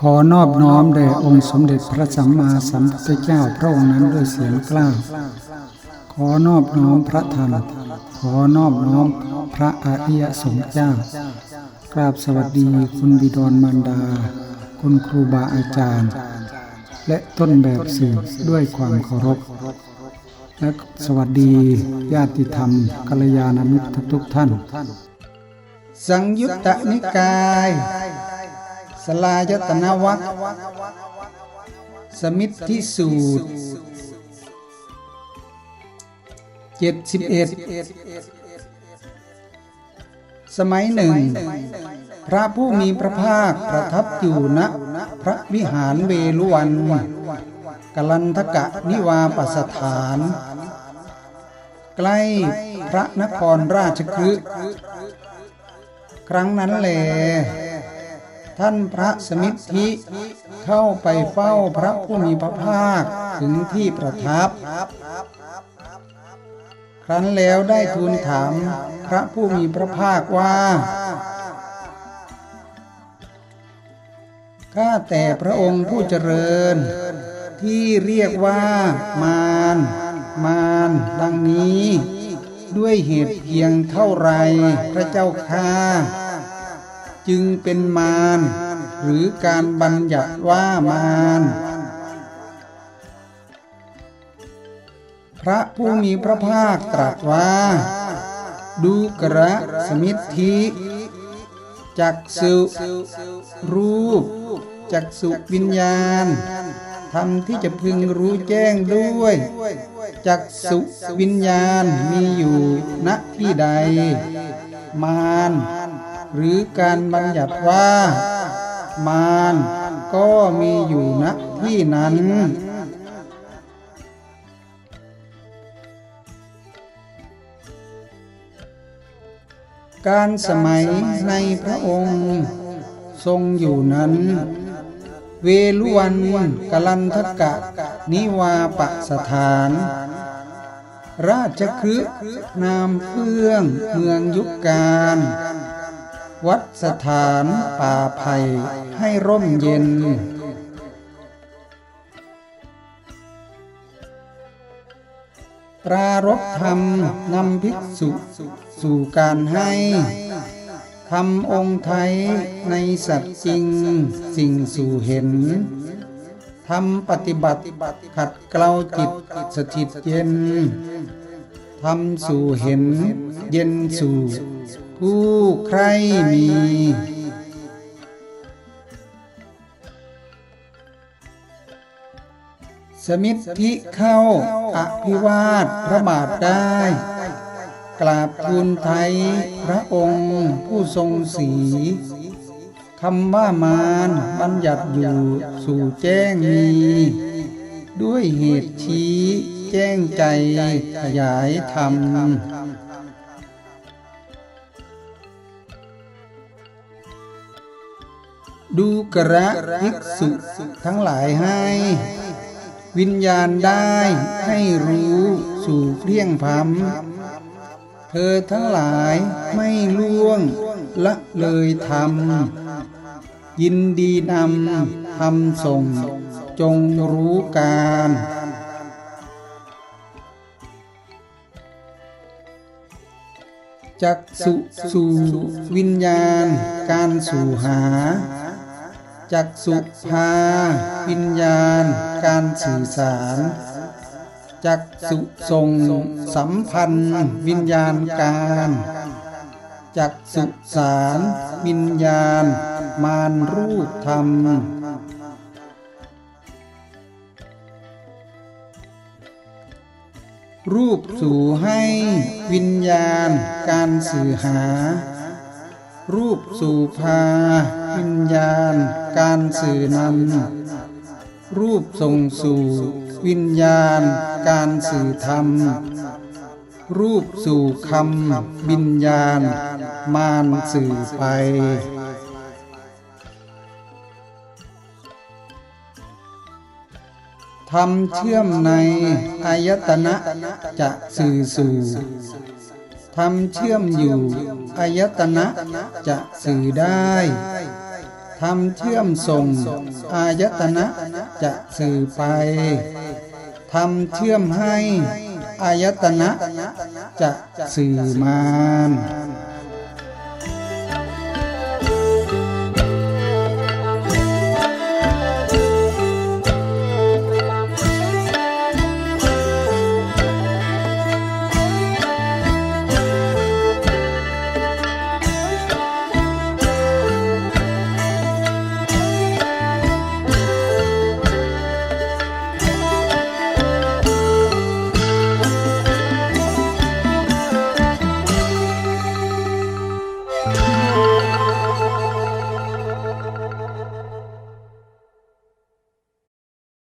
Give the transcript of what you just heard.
ขอนอบน้อมแด่องค์สมเด็จพระสัมมาสัมพุทธเจ้าพระองค์นั้นด้วยเสียงกล้า ขอนอบน้อมพระธรรม ขอนอบน้อมพระอริยสงฆ์เจ้า กราบสวัสดีคุณบิดรมารดา คุณครูบาอาจารย์ และต้นแบบสื่อด้วยความเคารพ และสวัสดีญาติธรรมกัลยาณมิตรทุกท่าน สังยุตตนิกาย สลายตนวัคสมิทธิสูตรเจ็ดสิบเอ็ดสมัยหนึ่ง พระผู้มีพระภาคประทับอยู่ณพระวิหารเวลุวันกลันทกะนิวาปสถาน ใกล้พระนครราชคฤห์ครั้งนั้นแหละ ท่านพระสมิทธิเข้าไปเฝ้าพระผู้มีพระภาคถึงที่ประทับ ครั้นแล้วได้ทูลถามพระผู้มีพระภาคว่าข้าแต่พระองค์ผู้เจริญ ที่เรียกว่ามารมารดังนี้ ด้วยเหตุเพียงเท่าไรพระเจ้าข้า จึงเป็นมารหรือการบัญญัติว่ามารพระผู้มีพระภาคตรัสว่า ดูกระสมิทธิจักสุรูป จักสุวิญญาณธรรมที่จะพึงรู้แจ้งด้วย จักสุวิญญาณมีอยู่ณที่ใด มาร หรือการบัญญัติว่า มารก็มีอยู่ณที่นั้นการสมัยในพระองค์ทรงอยู่นั้น เวลุวันกลันทกะ นิวาปสถาน ราชคฤห์นามเพื่องเมืองยุคการ วัดสถานป่าไผ่ให้ร่มเย็น ปรารบธรรมนำภิกษุสู่การให้ทำองค์ไทยในสัตว์จริงสิ่งสู่เห็นทำปฏิบัติขัดเกลาจิตสถิตเย็น ทำสู่เห็น เย็นสู่ผู้ใครมี สมิทธิเข้าอภิวาทพระบาทได้ กราบทูลไทยพระองค์ผู้ทรงสีคำว่ามารบัญญัติอยู่สู่แจ้งมี ด้วยเหตุชี้ แจ้งใจขยายธรรมดูกระภิกษุทั้งหลายให้ วิญญาณได้ให้รู้สู่เพลียงพำเธอทั้งหลายไม่ล่วงละเลยธรรม ยินดีนำทำส่งจงรู้การ จักสุสู่วิญญาณ การสู่หา จักสุภาวิญญาณ การสื่อสารจักสุส่งสัมพันธ์ วิญญาณการจักสุสาร วิญญาณ มารรูปธรรม รูปสู่ให้วิญญาณการสื่อหา รูปสู่พา วิญญาณการสื่อนำรูปส่งสู่ วิญญาณการสื่อธรรม รูปสู่คำวิญญาณ มารสื่อไป ธรรมเชื่อมในอายตนะจะสื่อสู่ธรรมเชื่อมอยู่อายตนะจะสื่อได้ธรรมเชื่อมส่งอายตนะจะสื่อไปธรรมเชื่อมให้อายตนะจะสื่อมาน